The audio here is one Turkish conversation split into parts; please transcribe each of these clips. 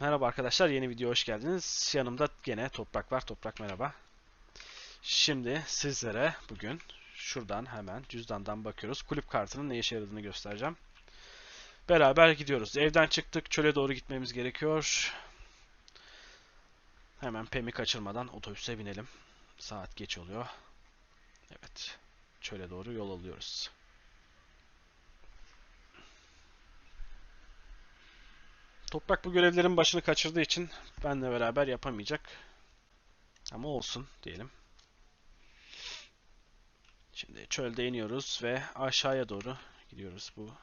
Merhaba arkadaşlar, yeni video hoş geldiniz. Yanımda gene Toprak var. Toprak merhaba. Şimdi sizlere bugün şuradan hemen cüzdandan bakıyoruz. Kulüp kartının ne işe yaradığını göstereceğim. Beraber gidiyoruz. Evden çıktık, çöle doğru gitmemiz gerekiyor. Hemen Pem'i kaçırmadan otobüse binelim. Saat geç oluyor. Evet, çöle doğru yol alıyoruz. Toprak bu görevlerin başını kaçırdığı için benle beraber yapamayacak. Ama olsun diyelim. Şimdi çölde iniyoruz ve aşağıya doğru gidiyoruz bu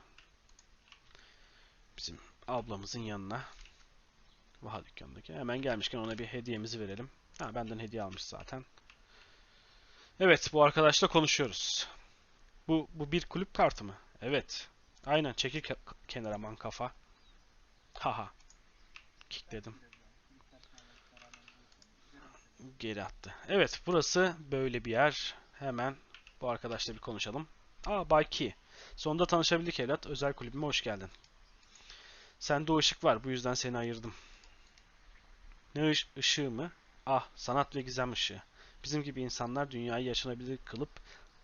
bizim ablamızın yanına. Vaha dükkanındaki. Hemen gelmişken ona bir hediyemizi verelim. Ha benden hediye almış zaten. Evet bu arkadaşla konuşuyoruz. Bu bu bir kulüp kartı mı? Evet. Aynen çekil ke- kenara man kafa. Haha. Kickledim. Geri attı. Evet burası böyle bir yer. Hemen bu arkadaşla bir konuşalım. Aa Bay Ki. Sonunda tanışabildik evlat. Özel kulübüme hoş geldin. Sende o ışık var. Bu yüzden seni ayırdım. Ne ış ışığı mı? Ah sanat ve gizem ışığı. Bizim gibi insanlar dünyayı yaşanabilir kılıp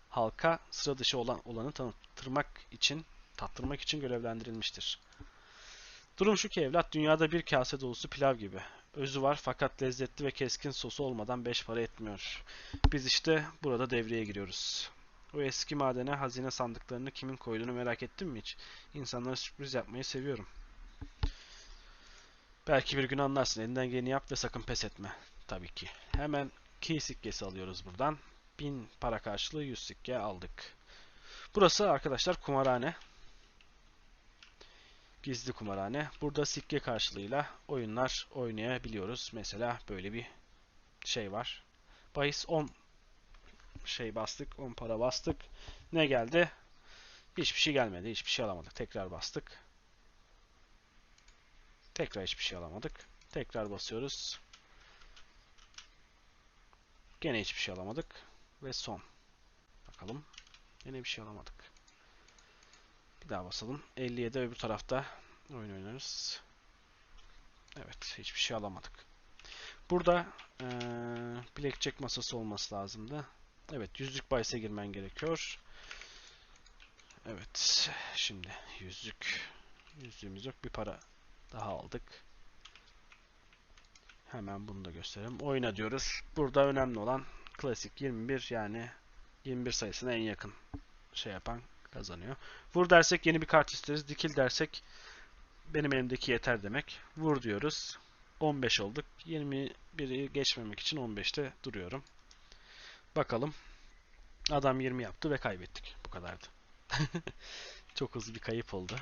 halka sıra dışı olan olanı tanıtırmak için, tattırmak için görevlendirilmiştir. Durum şu ki evlat dünyada bir kase dolusu pilav gibi. Özü var fakat lezzetli ve keskin sosu olmadan beş para etmiyor. Biz işte burada devreye giriyoruz. O eski madene hazine sandıklarını kimin koyduğunu merak ettin mi hiç? İnsanlara sürpriz yapmayı seviyorum. Belki bir gün anlarsın. Elinden geleni yap ve sakın pes etme. Tabii ki. Hemen key sikkesi alıyoruz buradan. 1000 para karşılığı 100 sikke aldık. Burası arkadaşlar kumarhane. Gizli kumarhane. Burada sikke karşılığıyla oyunlar oynayabiliyoruz. Mesela böyle bir şey var. Bahis 10 şey bastık. 10 para bastık. Ne geldi? Hiçbir şey gelmedi. Hiçbir şey alamadık. Tekrar bastık. Tekrar hiçbir şey alamadık. Tekrar basıyoruz. Gene hiçbir şey alamadık. Ve son. Bakalım. Yine bir şey alamadık. Bir daha basalım. 57 öbür tarafta oyun oynarız. Evet. Hiçbir şey alamadık. Burada ee, blackjack masası olması lazımdı. Evet. Yüzlük bahise girmen gerekiyor. Evet. Şimdi yüzlük. Yüzlüğümüz yok. Bir para daha aldık. Hemen bunu da gösterelim. Oyna diyoruz. Burada önemli olan klasik 21 yani 21 sayısına en yakın şey yapan kazanıyor. Vur dersek yeni bir kart isteriz. Dikil dersek benim elimdeki yeter demek. Vur diyoruz. 15 olduk. 21'i geçmemek için 15'te duruyorum. Bakalım. Adam 20 yaptı ve kaybettik. Bu kadardı. Çok hızlı bir kayıp oldu.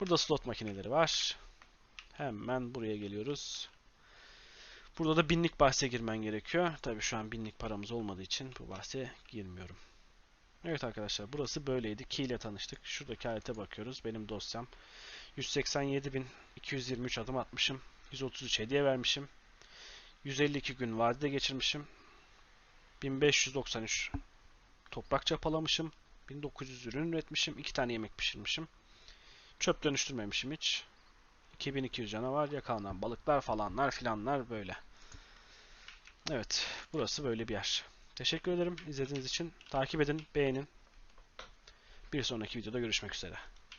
Burada slot makineleri var. Hemen buraya geliyoruz. Burada da binlik bahse girmen gerekiyor. Tabii şu an binlik paramız olmadığı için bu bahse girmiyorum. Evet arkadaşlar burası böyleydi. Key ile tanıştık. Şuradaki alete bakıyoruz. Benim dosyam. 187.223 adım atmışım. 133 hediye vermişim. 152 gün vadide geçirmişim. 1593 toprak çapalamışım. 1900 ürün üretmişim. 2 tane yemek pişirmişim. Çöp dönüştürmemişim hiç. 2200 canavar, yakalanan balıklar falanlar filanlar böyle. Evet, burası böyle bir yer. Teşekkür ederim izlediğiniz için. Takip edin, beğenin. Bir sonraki videoda görüşmek üzere.